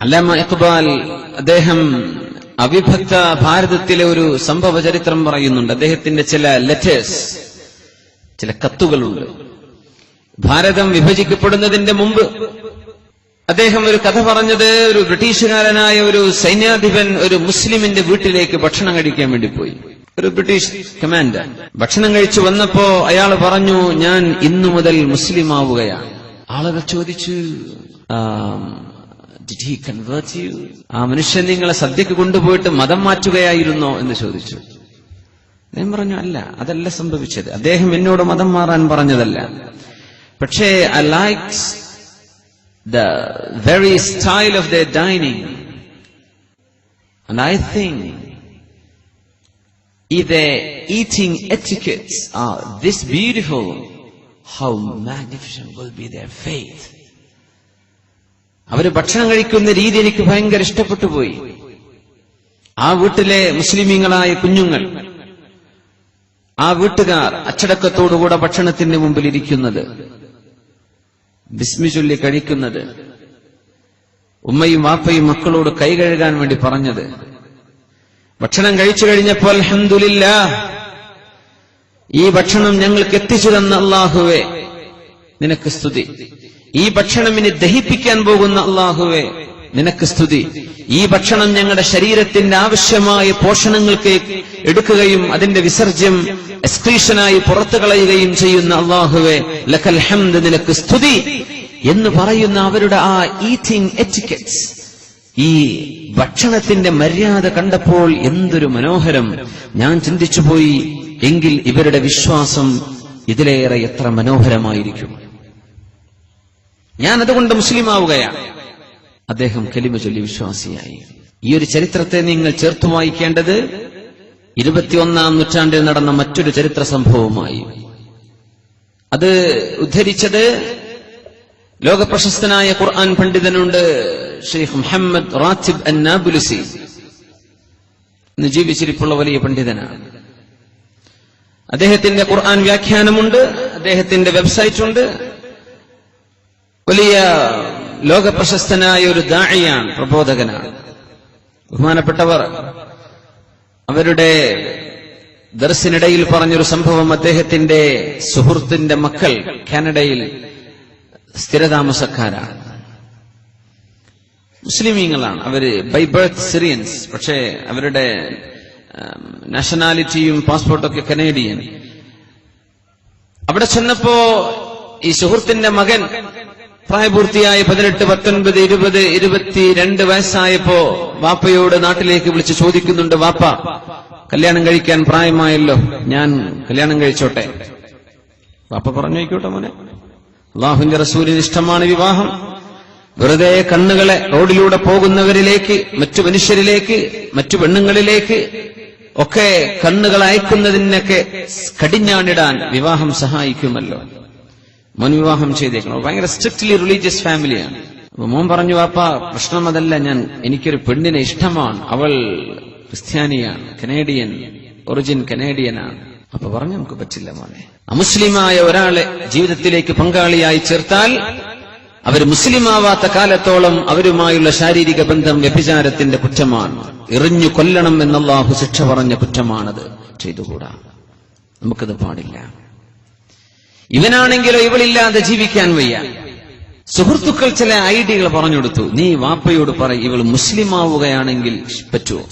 അല്ലാമ ഇഖ്ബാൽ അദ്ദേഹം അവിഭക്ത ഭാരതത്തിലെ ഒരു സംഭവ ചരിത്രം പറയുന്നുണ്ട്. അദ്ദേഹത്തിന്റെ ചില ലെറ്റേഴ്സ് ചില കത്തുകളുണ്ട്. ഭാരതം വിഭജിക്കപ്പെടുന്നതിന്റെ മുമ്പ് അദ്ദേഹം ഒരു കഥ പറഞ്ഞത് ഒരു ബ്രിട്ടീഷുകാരനായ ഒരു സൈന്യാധിപൻ ഒരു മുസ്ലിമിന്റെ വീട്ടിലേക്ക് ഭക്ഷണം കഴിക്കാൻ വേണ്ടി പോയി. ഒരു ബ്രിട്ടീഷ് കമാൻഡർ ഭക്ഷണം കഴിച്ചു വന്നപ്പോ അയാൾ പറഞ്ഞു ഞാൻ ഇന്നു മുതൽ മുസ്ലിം ആവുകയാണ് ആളുകൾ ചോദിച്ചു ഡിഡ് ഹി കൺവേർട്ട് യു ആ മനുഷ്യൻ നിങ്ങളെ സദ്യക്ക് കൊണ്ടുപോയിട്ട് മതം മാറ്റുകയായിരുന്നോ എന്ന് ചോദിച്ചു അദ്ദേഹം പറഞ്ഞു അല്ല അതല്ല സംഭവിച്ചത് അദ്ദേഹം എന്നോട് മതം മാറാൻ പറഞ്ഞതല്ല പക്ഷേ I likes very style of their dining. And I think if their eating etiquettes are this beautiful, how magnificent will be their faith. അവർ ഭക്ഷണം കഴിക്കുന്ന രീതി എനിക്ക് ഭയങ്കര ഇഷ്ടപ്പെട്ടു പോയി ആ വീട്ടിലെ മുസ്ലിമീങ്ങളായ കുഞ്ഞുങ്ങൾ ആ വീട്ടുകാർ അച്ചടക്കത്തോടുകൂടെ ഭക്ഷണത്തിന്റെ മുമ്പിൽ ഇരിക്കുന്നത് ബിസ്മി ചൊല്ലി കഴിക്കുന്നത് ഉമ്മയും വാപ്പയും മക്കളോട് കൈ കഴുകാൻ വേണ്ടി പറഞ്ഞത്. ഭക്ഷണം കഴിച്ചു കഴിഞ്ഞപ്പോൾ അൽഹംദുലില്ല ഈ ഭക്ഷണം ഞങ്ങൾക്ക് എത്തിച്ചു തന്ന അള്ളാഹുവേ നിനക്ക് സ്തുതി. ഈ ഭക്ഷണം ഇനി ദഹിപ്പിക്കാൻ പോകുന്ന അള്ളാഹുവേ നിനക്ക് സ്തുതി. ഈ ഭക്ഷണം ഞങ്ങളുടെ ശരീരത്തിന്റെ ആവശ്യമായ പോഷണങ്ങൾക്ക് എടുക്കുകയും അതിന്റെ വിസർജ്യം എക്സ്ക്രീഷനായി പുറത്തു കളയുകയും ചെയ്യുന്ന അള്ളാഹുവെ ലക്കൽ ഹംദ് നിനക്ക് സ്തുതി എന്ന് പറയുന്ന അവരുടെ ആ ഈറ്റിംഗ് എറ്റിക്കറ്റ്സ് ഈ ഭക്ഷണത്തിന്റെ മര്യാദ കണ്ടപ്പോൾ എന്തൊരു മനോഹരം. ഞാൻ ചിന്തിച്ചുപോയി എങ്കിൽ ഇവരുടെ വിശ്വാസം ഇതിലേറെ എത്ര മനോഹരമായിരിക്കും. ഞാൻ അതുകൊണ്ട് മുസ്ലിം ആവുകയാണ് അദ്ദേഹം കലിമ ചൊല്ലി വിശ്വാസിയായി. ഈ ഒരു ചരിത്രത്തെ നിങ്ങൾ ചേർത്ത് വായിക്കേണ്ടത് ഇരുപത്തിയൊന്നാം നൂറ്റാണ്ടിൽ നടന്ന മറ്റൊരു ചരിത്ര സംഭവമായി അത് ഉദ്ധരിച്ചത് ലോകപ്രശസ്തനായ ഖുർആൻ പണ്ഡിതനുണ്ട് ഷെയ്ഖ് മുഹമ്മദ് റാത്തിബ് അൻ നാബുലുസി ഇന്ന് ജീവിച്ചിരിപ്പുള്ള വലിയ പണ്ഡിതനാണ്. അദ്ദേഹത്തിന്റെ ഖുർആൻ വ്യാഖ്യാനമുണ്ട് അദ്ദേഹത്തിന്റെ വെബ്സൈറ്റ് ഉണ്ട് വലിയ ലോകപ്രശസ്തനായ ഒരു ദാഴിയാണ് പ്രബോധകനാണ്. ബഹുമാനപ്പെട്ടവർ അവരുടെ ദർസിനിടയിൽ പറഞ്ഞൊരു സംഭവം അദ്ദേഹത്തിന്റെ സുഹൃത്തിന്റെ മക്കൾ കാനഡയിൽ സ്ഥിരതാമസക്കാരാണ്. മുസ്ലിമീങ്ങളാണ്. അവർ ബൈ ബർത്ത് സിറിയൻസ് പക്ഷേ അവരുടെ നാഷണാലിറ്റിയും പാസ്പോർട്ടൊക്കെ കനേഡിയൻ. അവിടെ ചെന്നപ്പോ ഈ സുഹൃത്തിന്റെ മകൻ പ്രായപൂർത്തിയായ പതിനെട്ട് പത്തൊൻപത് ഇരുപത് ഇരുപത്തിരണ്ട് വയസ്സായപ്പോ വാപ്പയോട് നാട്ടിലേക്ക് വിളിച്ച് ചോദിക്കുന്നുണ്ട് വാപ്പ കല്യാണം കഴിക്കാൻ പ്രായമായല്ലോ ഞാൻ കല്യാണം കഴിച്ചോട്ടെ. വാപ്പ പറഞ്ഞു ആയിക്കോട്ടെ മോനെ. അള്ളാഹുന്റെ റസൂലിന് ഇഷ്ടമാണ് വിവാഹം. വെറുതെ കണ്ണുകളെ റോഡിലൂടെ പോകുന്നവരിലേക്ക് മറ്റു മനുഷ്യരിലേക്ക് മറ്റു പെണ്ണുങ്ങളിലേക്ക് ഒക്കെ കണ്ണുകൾ അയക്കുന്നതിനൊക്കെ കടിഞ്ഞാണിടാൻ വിവാഹം സഹായിക്കുമല്ലോ. മോൻ വിവാഹം ചെയ്തേക്കണം ഭയങ്കര സ്ട്രിക്ട്ലി റിലീജിയസ് ഫാമിലിയാണ് മോൻ പറഞ്ഞു വാപ്പ പ്രശ്നം അതല്ല. ഞാൻ എനിക്കൊരു പെണ്ണിനെ ഇഷ്ടമാണ്. അവൾ ക്രിസ്ത്യാനിയാണ് കനേഡിയൻ ഒറിജിൻ കനേഡിയനാണ്. അപ്പൊ പറഞ്ഞു നമുക്ക് പറ്റില്ല മോനെ. അമുസ്ലിമായ ഒരാളെ ജീവിതത്തിലേക്ക് പങ്കാളിയായി ചേർത്താൽ അവർ മുസ്ലിമാവാത്ത കാലത്തോളം അവരുമായുള്ള ശാരീരിക ബന്ധം വ്യഭിചാരത്തിന്റെ കുറ്റമാണ്. എറിഞ്ഞു കൊല്ലണം എന്നല്ലാഹു ശിക്ഷ പറഞ്ഞ കുറ്റമാണത്. ചെയ്തുകൂടാ. നമുക്കത് പാടില്ല. ഇവനാണെങ്കിലോ ഇവളില്ലാതെ ജീവിക്കാൻ വയ്യ. സുഹൃത്തുക്കൾ ചില ഐഡിയകൾ പറഞ്ഞു കൊടുത്തു നീ വാപ്പയോട് പറ ഇവൾ മുസ്ലിം ആവുകയാണെങ്കിൽ പറ്റുമോ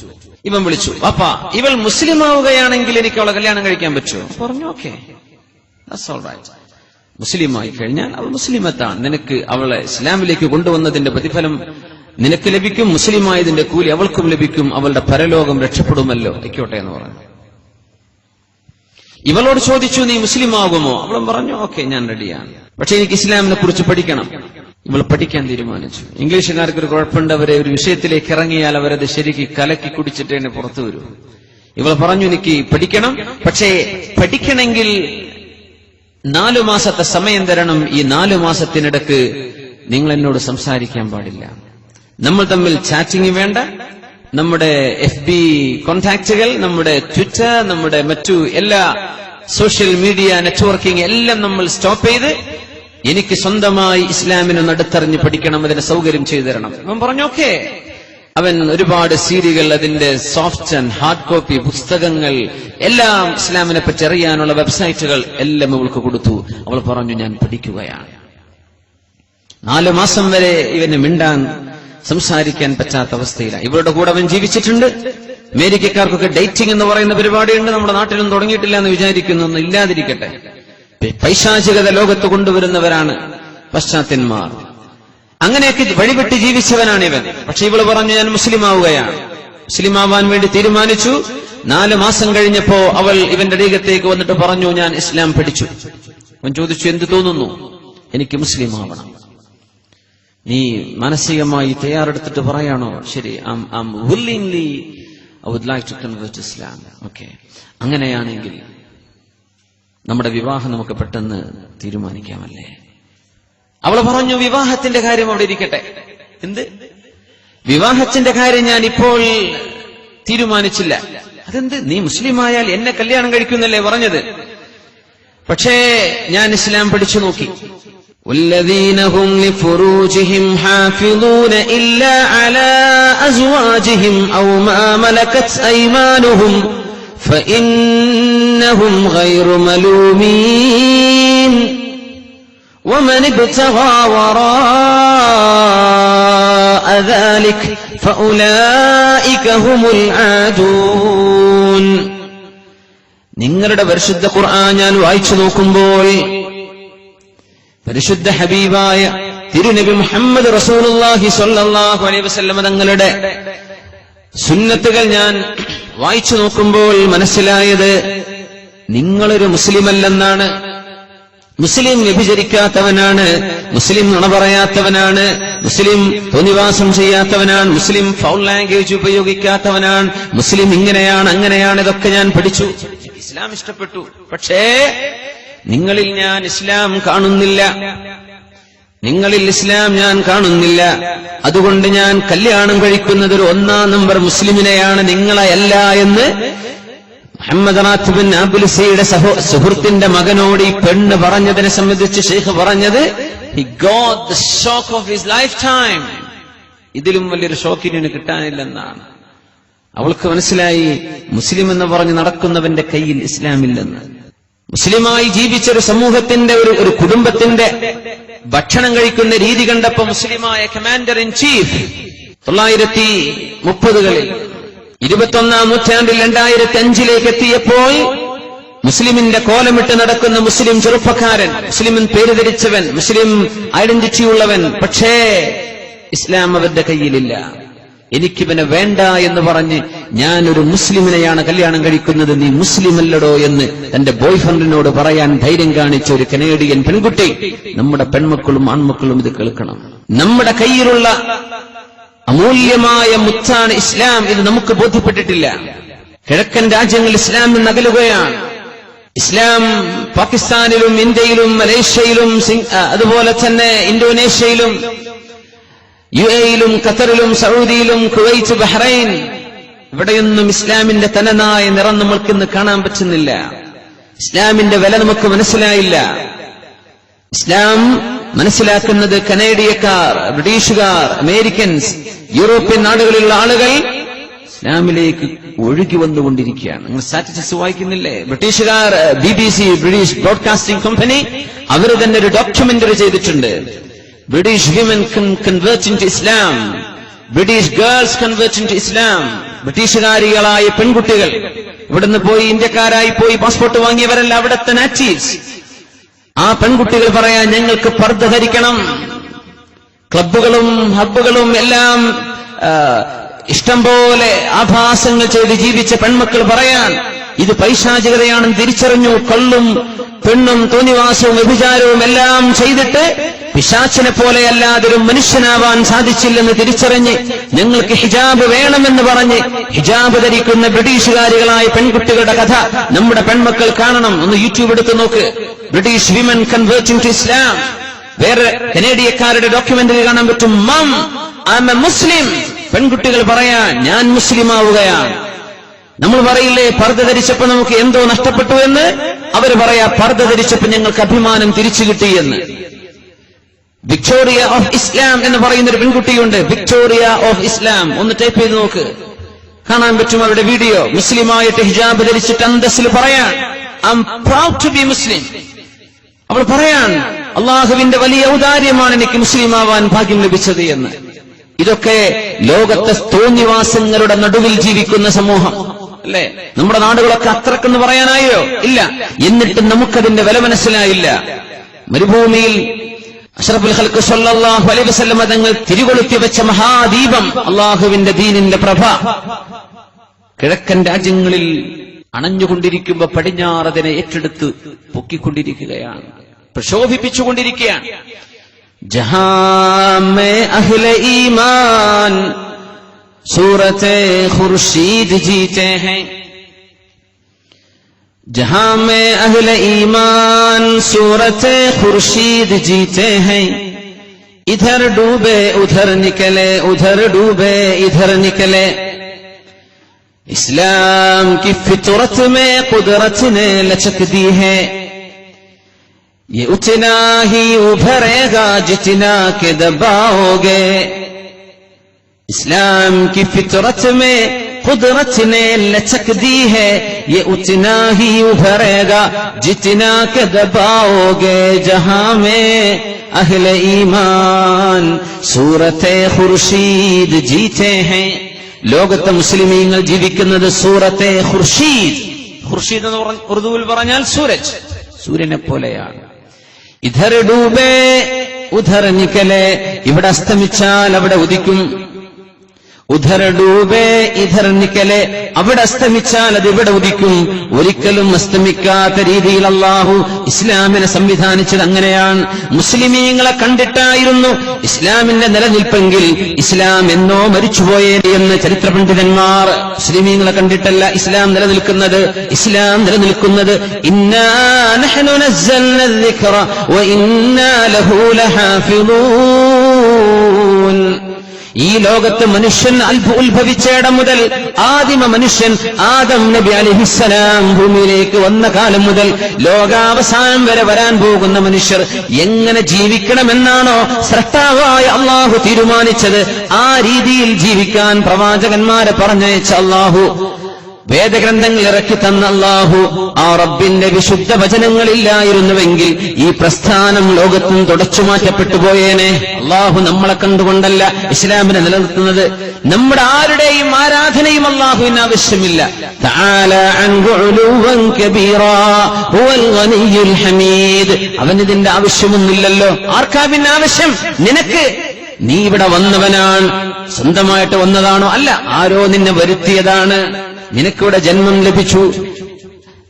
ഇവൻ വിളിച്ചു വാപ്പ ഇവൾ മുസ്ലിം ആവുകയാണെങ്കിൽ എനിക്ക് അവളെ കല്യാണം കഴിക്കാൻ പറ്റുമോ പറഞ്ഞു ഓക്കെ. മുസ്ലിമായി കഴിഞ്ഞാൽ അവൾ മുസ്ലിമത്താണ്. നിനക്ക് അവളെ ഇസ്ലാമിലേക്ക് കൊണ്ടുവന്നതിന്റെ പ്രതിഫലം നിനക്ക് ലഭിക്കും. മുസ്ലിമായതിന്റെ കൂലി അവൾക്കും ലഭിക്കും. അവളുടെ പരലോകം രക്ഷപ്പെടുമല്ലോ. ആയിക്കോട്ടെ എന്ന് പറഞ്ഞു. ഇവളോട് ചോദിച്ചു നീ മുസ്ലിം ആകുമോ അവളും പറഞ്ഞു ഓക്കെ ഞാൻ റെഡിയാണ്. പക്ഷെ എനിക്ക് ഇസ്ലാമിനെ കുറിച്ച് പഠിക്കണം. ഇവൾ പഠിക്കാൻ തീരുമാനിച്ചു. ഇംഗ്ലീഷുകാർക്ക് ഒരു കുഴപ്പമുണ്ട്. അവരെ ഒരു വിഷയത്തിലേക്ക് ഇറങ്ങിയാൽ അവരത് ശരിക്ക് കലക്കി കുടിച്ചിട്ട് എന്നെ പുറത്തു വരൂ. ഇവൾ പറഞ്ഞു എനിക്ക് പഠിക്കണം. പക്ഷേ പഠിക്കണമെങ്കിൽ നാലു മാസത്തെ സമയം തരണം. ഈ നാലു മാസത്തിനിടക്ക് നിങ്ങൾ എന്നോട് സംസാരിക്കാൻ പാടില്ല. നമ്മൾ തമ്മിൽ ചാറ്റിംഗ് വേണ്ട. നമ്മുടെ എഫ് ബി കോൺടാക്റ്റുകൾ നമ്മുടെ ട്വിറ്റർ നമ്മുടെ മറ്റു എല്ലാ സോഷ്യൽ മീഡിയ നെറ്റ്വർക്കിംഗ് എല്ലാം നമ്മൾ സ്റ്റോപ്പ് ചെയ്ത് എനിക്ക് സ്വന്തമായി ഇസ്ലാമിനെ നടുത്തറിഞ്ഞ് പഠിക്കണം അതിന് സൗകര്യം ചെയ്തു തരണം. അവൻ പറഞ്ഞു ഓക്കെ. അവൻ ഒരുപാട് സീരികൾ അതിന്റെ സോഫ്റ്റ് ആൻഡ് ഹാർഡ് കോപ്പി പുസ്തകങ്ങൾ എല്ലാം ഇസ്ലാമിനെ പറ്റി അറിയാനുള്ള വെബ്സൈറ്റുകൾ എല്ലാം അവൾക്ക് കൊടുത്തു. അവൾ പറഞ്ഞു ഞാൻ പഠിക്കുകയാണ്. നാലു മാസം വരെ ഇവന് മിണ്ടാൻ സംസാരിക്കാൻ പറ്റാത്ത അവസ്ഥയിലാണ് ഇവരുടെ കൂടെ അവൻ ജീവിച്ചിട്ടുണ്ട്. അമേരിക്കക്കാർക്കൊക്കെ ഡേറ്റിംഗ് എന്ന് പറയുന്ന പരിപാടിയുണ്ട്. നമ്മുടെ നാട്ടിലും തുടങ്ങിയിട്ടില്ല എന്ന് വിചാരിക്കുന്നു. ഇല്ലാതിരിക്കട്ടെ. പൈശാചികത ലോകത്ത് കൊണ്ടുവരുന്നവരാണ് പശ്ചാത്യന്മാർ അങ്ങനെയൊക്കെ വഴിപെട്ട് ജീവിച്ചവനാണ് ഇവൻ പക്ഷെ ഇവൾ പറഞ്ഞു ഞാൻ മുസ്ലിം ആവുകയാണ് മുസ്ലിം ആവാൻ വേണ്ടി തീരുമാനിച്ചു. നാല് മാസം കഴിഞ്ഞപ്പോ അവൾ ഇവന്റെ അരികത്തേക്ക് വന്നിട്ട് പറഞ്ഞു ഞാൻ ഇസ്ലാം പഠിച്ചു. അവൻ ചോദിച്ചു എന്ത് തോന്നുന്നു? എനിക്ക് മുസ്ലിം ആവണം നീ മാനസികമായി തയ്യാറെടുത്തിട്ട് പറയാണോ? ശരി willingly I would like to convert Islam okay അങ്ങനെയാണെങ്കിൽ നമ്മുടെ വിവാഹം നമുക്ക് പെട്ടെന്ന് തീരുമാനിക്കാമല്ലേ? അവൾ പറഞ്ഞു വിവാഹത്തിന്റെ കാര്യം അവിടെ ഇരിക്കട്ടെ. എന്ത്? വിവാഹത്തിന്റെ കാര്യം ഞാൻ ഇപ്പോൾ തീരുമാനിച്ചില്ല. അതെന്ത്? നീ മുസ്ലിം ആയാൽ എന്നെ കല്യാണം കഴിക്കുന്നല്ലേ പറഞ്ഞത്? പക്ഷേ ഞാൻ ഇസ്ലാം പഠിച്ചു നോക്കി. والذين هم لفروجهم حافظون إلا على أزواجهم أو ما ملكت أيمانهم فإنهم غير ملومين ومن ابتغى وراء ذلك فأولئك هم العادون നിങ്ങളുടെ പരിശുദ്ധ ഖുർആൻ ഞാൻ വായിച്ചു നോക്കുമ്പോൾ പരിശുദ്ധ ഹബീബായ തിരുനബി മുഹമ്മദ് റസൂലുള്ളാഹി സ്വല്ലല്ലാഹു അലൈഹി വസല്ലമ തങ്ങളുടെ സുന്നത്തുകൾ ഞാൻ വായിച്ചു നോക്കുമ്പോൾ മനസ്സിലായത് നിങ്ങളൊരു മുസ്ലിമല്ലെന്നാണ്. മുസ്ലിം വ്യഭിചരിക്കാത്തവനാണ് മുസ്ലിം നുണ പറയാത്തവനാണ് മുസ്ലിം തോന്നിവാസം ചെയ്യാത്തവനാണ് മുസ്ലിം ഫൗൾ ലാംഗ്വേജ് ഉപയോഗിക്കാത്തവനാണ് മുസ്ലിം ഇങ്ങനെയാണ് അങ്ങനെയാണ് ഇതൊക്കെ ഞാൻ പഠിച്ചു. ഇസ്ലാം ഇഷ്ടപ്പെട്ടു. പക്ഷേ നിങ്ങളിൽ ഞാൻ ഇസ്ലാം കാണുന്നില്ല. നിങ്ങളിൽ ഇസ്ലാം ഞാൻ കാണുന്നില്ല. അതുകൊണ്ട് ഞാൻ കല്യാണം കഴിക്കുന്നത് ഒരു ഒന്നാം നമ്പർ മുസ്ലിമിനെയാണ് നിങ്ങളെ അല്ല എന്ന് മുഹമ്മദ് റാത്തുബിൻ അബുൽസയുടെ സഹോ സുഹൃത്തിന്റെ മകനോട് ഈ പെണ്ണ് പറഞ്ഞതിനെ സംബന്ധിച്ച് ഷെയ്ഖ് പറഞ്ഞത് he got the shock of his life time ഇതിലും വലിയൊരു ഷോക്കിന് കിട്ടാനില്ലെന്നാണ്. അവൾക്ക് മനസ്സിലായി മുസ്ലിം എന്ന് പറഞ്ഞ് നടക്കുന്നവന്റെ കയ്യിൽ ഇസ്ലാമില്ലെന്ന്. മുസ്ലിമായി ജീവിച്ച ഒരു സമൂഹത്തിന്റെ ഒരു ഒരു കുടുംബത്തിന്റെ ഭക്ഷണം കഴിക്കുന്ന രീതി കണ്ടപ്പോ മുസ്ലിമായ കമാൻഡർ ഇൻ ചീഫ് തൊള്ളായിരത്തി മുപ്പതുകളിൽ ഇരുപത്തൊന്നാം നൂറ്റാണ്ടിൽ രണ്ടായിരത്തി അഞ്ചിലേക്ക് എത്തിയപ്പോൾ മുസ്ലിമിന്റെ കോലമിട്ട് നടക്കുന്ന മുസ്ലിം ചെറുപ്പക്കാരൻ മുസ്ലിമിൻ പേര് ധരിച്ചവൻ മുസ്ലിം ഐഡന്റിറ്റി ഉള്ളവൻ പക്ഷേ ഇസ്ലാം അവരുടെ കയ്യിലില്ല. എനിക്കിവനെ വേണ്ട എന്ന് പറഞ്ഞ് ഞാൻ ഒരു മുസ്ലിമിനെയാണ് കല്യാണം കഴിക്കുന്നത്. നീ മുസ്ലിം അല്ലടോ എന്ന് തന്റെ ബോയ്ഫ്രണ്ടിനോട് പറയാൻ ധൈര്യം കാണിച്ച ഒരു കനേഡിയൻ പെൺകുട്ടി നമ്മുടെ പെൺമക്കളും ആൺമക്കളും ഇത് കേൾക്കണം. നമ്മുടെ കയ്യിലുള്ള അമൂല്യമായ മുത്താണ് ഇസ്ലാം. ഇത് നമുക്ക് ബോധ്യപ്പെട്ടിട്ടില്ല. കിഴക്കൻ രാജ്യങ്ങൾ ഇസ്ലാമിൽ നകലുകയാണ്. ഇസ്ലാം പാകിസ്ഥാനിലും ഇന്ത്യയിലും മലേഷ്യയിലും അതുപോലെ തന്നെ ഇന്തോനേഷ്യയിലും യു എയിലും ഖത്തറിലും സൗദിയിലും കുവൈറ്റ് ബഹ്റൈൻ ഇവിടെയൊന്നും ഇസ്ലാമിന്റെ തനനായ നിറം നമ്മൾക്ക് ഇന്ന് കാണാൻ പറ്റുന്നില്ല. ഇസ്ലാമിന്റെ വില നമുക്ക് മനസ്സിലായില്ല. ഇസ്ലാം മനസ്സിലാക്കുന്നത് കനേഡിയക്കാർ ബ്രിട്ടീഷുകാർ അമേരിക്കൻസ് യൂറോപ്യൻ നാടുകളിലുള്ള ആളുകൾ ഇസ്ലാമിലേക്ക് ഒഴുകി വന്നുകൊണ്ടിരിക്കുകയാണ്. നിങ്ങൾ സ്റ്റാറ്റിസ്റ്റിക്സ് വായിക്കുന്നില്ലേ? ബ്രിട്ടീഷുകാർ B B C British broadcasting company അവർ തന്നെ ഒരു ഡോക്യുമെന്ററി ചെയ്തിട്ടുണ്ട്. British women can convert into Islam. British girls convert in Islam ബ്രിട്ടീഷുകാരികളായ പെൺകുട്ടികൾ. ഇവിടുന്ന് പോയി ഇന്ത്യക്കാരായി പോയി പാസ്പോർട്ട് വാങ്ങിയവരല്ല അവിടുത്തെ നാറ്റീവ്സ് ആ പെൺകുട്ടികൾ പറയാൻ ഞങ്ങൾക്ക് പർദ്ദ ധരിക്കണം. ക്ലബുകളും ഹബ്ബുകളും എല്ലാം ആ, ഇഷ്ടം പോലെ ആഭാസങ്ങൾ ചെയ്ത് ജീവിച്ച പെൺമക്കൾ പറയാൻ ഇത് പൈശാചികതയാണെന്ന് തിരിച്ചറിഞ്ഞു കള്ളും പെണ്ണും തോന്നിവാസവും വ്യഭിചാരവും എല്ലാം ചെയ്തിട്ട് പിശാച്ചിനെ പോലെയല്ലാതൊരു മനുഷ്യനാവാൻ സാധിച്ചില്ലെന്ന് തിരിച്ചറിഞ്ഞ് നിങ്ങൾക്ക് ഹിജാബ് വേണമെന്ന് പറഞ്ഞ് ഹിജാബ് ധരിക്കുന്ന ബ്രിട്ടീഷുകാരികളായ പെൺകുട്ടികളുടെ കഥ നമ്മുടെ പെൺമക്കൾ കാണണം. ഒന്ന് യൂട്യൂബ് എടുത്ത് നോക്ക്. British women converting to Islam വേറെ കനേഡിയക്കാരുടെ ഡോക്യുമെന്ററി കാണാൻ പറ്റും. Hmm I'm Muslim. പെൺകുട്ടികൾ പറയാ ഞാൻ മുസ്ലിം ആവുകയാണ്. നമ്മൾ പറയില്ലേ പർദ്ദ ധരിച്ചപ്പോ നമുക്ക് എന്തോ നഷ്ടപ്പെട്ടു എന്ന്? അവർ പറയാ പർദ്ദ ധരിച്ചപ്പോ ഞങ്ങൾക്ക് അഭിമാനം തിരിച്ചു കിട്ടി എന്ന്. വിക്ടോറിയ ഓഫ് ഇസ്ലാം എന്ന് പറയുന്ന ഒരു പെൺകുട്ടിയുണ്ട്. വിക്ടോറിയ ഓഫ് ഇസ്ലാം ഒന്ന് ടൈപ്പ് ചെയ്ത് നോക്ക്. കാണാൻ പറ്റും അവരുടെ വീഡിയോ. മുസ്ലിമായിട്ട് ഹിജാബ് ധരിച്ചിട്ട് അന്തസ്സിൽ പറയാൻ I proud to be Muslim അവൾ പറയാൻ അള്ളാഹുവിന്റെ വലിയ ഔദാര്യമാണ് എനിക്ക് മുസ്ലിം ആവാൻ ഭാഗ്യം ലഭിച്ചത് എന്ന്. ഇതൊക്കെ ലോകത്തെ തോന്നിവാസങ്ങളുടെ നടുവിൽ ജീവിക്കുന്ന സമൂഹം. അല്ലേ? നമ്മുടെ നാടുകളൊക്കെ അത്രക്കെന്ന് പറയാനായോ? ഇല്ല. എന്നിട്ട് നമുക്കതിന്റെ വില മനസ്സിലായില്ല. മരുഭൂമിയിൽ അഷ്റഫുൽ ഖൽക്ക് സല്ലല്ലാഹു അലൈഹി വസല്ലം തങ്ങൾ തിരികൊളുത്തി വെച്ച മഹാദീപം അള്ളാഹുവിന്റെ ദീനിന്റെ പ്രഭ. കിഴക്കൻ രാജ്യങ്ങളിൽ അണഞ്ഞുകൊണ്ടിരിക്കുമ്പോ പടിഞ്ഞാറതിനെ ഏറ്റെടുത്ത് പൊക്കിക്കൊണ്ടിരിക്കുകയാണ്. പ്രശോഭിപ്പിച്ചുകൊണ്ടിരിക്കുകയാണ്. ജഹാമേ ഈമാൻ സൂറത്തെ ഖുർഷീദ് ജീത്തെ ഹൈ. جہاں میں اہل ایمان صورت خورشید جیتے ہیں، ادھر ڈوبے، ادھر نکلے، ادھر ڈوبے، ادھر نکلے۔ اسلام کی فطرت میں قدرت نے لچک دی ہے۔ یہ اتنا ہی ابھرے گا جتنا کہ دباؤ گے۔ اسلام کی فطرت میں कुदरत ने लचक दी है ये उतना ही उभरेगा जितना के दबाओगे जहां में अहले ईमान सूरत खुर्शीद जीते हैं ലോകത്തെ മുസ്ലിമീങ്ങൾ ജീവിക്കുന്നത് സൂറത്തെ ഖുർഷീദ് ഖുർഷീദ് എന്ന് പറഞ്ഞ ഉറുദുവിൽ പറഞ്ഞാൽ സൂരജ് സൂര്യനെ പോലെയാണ് ഇധർ ഡൂബേ ഉധർ നിക്കലെ ഇവിടെ അസ്തമിച്ചാൽ അവിടെ ഉദിക്കും ഡൂബേ ഇധർ നിക്കലെ അവിടെ അസ്തമിച്ചാൽ അത് ഇവിടെ ഉദിക്കും. ഒരിക്കലും അസ്തമിക്കാത്ത രീതിയിൽ അള്ളാഹു ഇസ്ലാമിനെ സംവിധാനിച്ചത് അങ്ങനെയാണ്. മുസ്ലിമീങ്ങളെ കണ്ടിട്ടായിരുന്നു ഇസ്ലാമിന്റെ നിലനിൽപ്പെങ്കിൽ ഇസ്ലാം എന്നോ മരിച്ചുപോയേ എന്ന് ചരിത്ര പണ്ഡിതന്മാർ മുസ്ലിമീങ്ങളെ കണ്ടിട്ടല്ല ഇസ്ലാം നിലനിൽക്കുന്നത്. ഇസ്ലാം നിലനിൽക്കുന്നത് ഇന്നാ ഈ ലോകത്ത് മനുഷ്യൻ ഉത്ഭവിച്ചയിടം മുതൽ ആദിമ മനുഷ്യൻ ആദം നബി അലിഹിസ്സലാം ഭൂമിയിലേക്ക് വന്ന കാലം മുതൽ ലോകാവസാനം വരെ വരാൻ പോകുന്ന മനുഷ്യർ എങ്ങനെ ജീവിക്കണമെന്നാണോ സ്രഷ്ടാവായ അള്ളാഹു തീരുമാനിച്ചത്. ആ രീതിയിൽ ജീവിക്കാൻ പ്രവാചകന്മാരെ പറഞ്ഞയച്ച അള്ളാഹു വേദഗ്രന്ഥങ്ങൾ ഇറക്കി തന്നല്ലാഹു ആ റബ്ബിന്റെ വിശുദ്ധ വചനങ്ങളില്ലായിരുന്നുവെങ്കിൽ ഈ പ്രസ്ഥാനം ലോകത്തും തുടച്ചു മാറ്റപ്പെട്ടു പോയേനെ. അള്ളാഹു നമ്മളെ കണ്ടുകൊണ്ടല്ല ഇസ്ലാമിനെ നിലനിർത്തുന്നത്. നമ്മുടെ ആരുടെയും ആരാധനയും അള്ളാഹുവിന് ആവശ്യമില്ല. അവനിതിന്റെ ആവശ്യമൊന്നുമില്ലല്ലോ. ആർക്കാ പിന്നെ ആവശ്യം? നിനക്ക്. നീ ഇവിടെ വന്നവനാണ്. സ്വന്തമായിട്ട് വന്നതാണോ? അല്ല ആരോ നിന്നെ വരുത്തിയതാണ്. നിനക്കിവിടെ ജന്മം ലഭിച്ചു.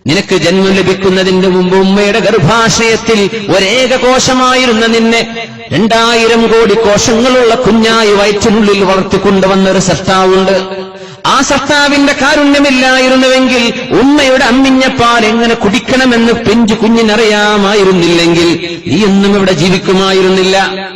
നിനക്ക് ജന്മം ലഭിക്കുന്നതിന് മുമ്പ് ഉമ്മയുടെ ഗർഭാശയത്തിൽ ഒരേക കോശമായിരുന്ന നിന്നെ രണ്ടായിരം കോടി കോശങ്ങളുള്ള കുഞ്ഞായി വയറ്റിനുള്ളിൽ വളർത്തിക്കൊണ്ടുവന്ന ഒരു സർത്താവുണ്ട് ആ സർത്താവിന്റെ കാരുണ്യമില്ലായിരുന്നുവെങ്കിൽ ഉമ്മയുടെ അമ്മിഞ്ഞപ്പാൽ എങ്ങനെ കുടിക്കണമെന്ന് പെഞ്ചു കുഞ്ഞിനറിയാമായിരുന്നില്ലെങ്കിൽ നീ ഒന്നും ഇവിടെ ജീവിക്കുമായിരുന്നില്ല.